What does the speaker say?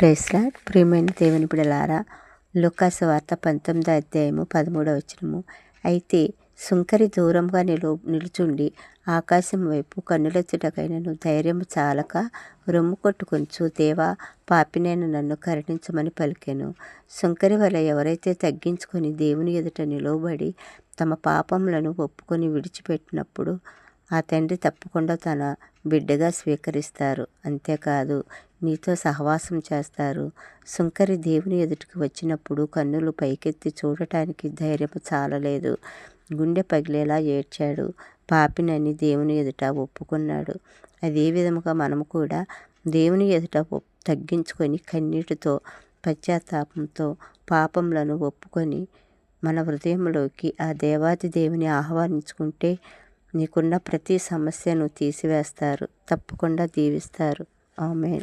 ప్రేస్లాడ్ ప్రియమైన దేవుని బిడలారా లుకాసు వార్త పంతొమ్మిదో అధ్యాయము పదమూడవ వచనము. అయితే సుంకరి దూరంగా నిలు నిలుచుండి ఆకాశం వైపు కన్నులెత్తుటకైనను ధైర్యము చాలక రొమ్ము కొట్టుకొంచు దేవా పాపినైన నన్ను కరుణించమని పలికాను. సుంకరి వల్ల ఎవరైతే తగ్గించుకొని దేవుని ఎదుట నిలవబడి తమ పాపములను ఒప్పుకొని విడిచిపెట్టినప్పుడు ఆ తండ్రి తప్పకుండా తన బిడ్డగా స్వీకరిస్తారు. అంతేకాదు నీతో సహవాసం చేస్తారు. సుంకరి దేవుని ఎదుటికి వచ్చినప్పుడు కన్నులు పైకెత్తి చూడటానికి ధైర్యం చాలలేదు. గుండె పగిలేలా ఏడ్చాడు. పాపినని దేవుని ఎదుట ఒప్పుకున్నాడు. అదే విధముగా మనము కూడా దేవుని ఎదుట తగ్గించుకొని కన్నీటితో పశ్చాత్తాపంతో పాపములను ఒప్పుకొని మన హృదయంలోకి ఆ దేవాది దేవుని ఆహ్వానించుకుంటే నీకున్న ప్రతి సమస్యను తీసివేస్తారు తప్పకుండా దీవిస్తారు. ఆమె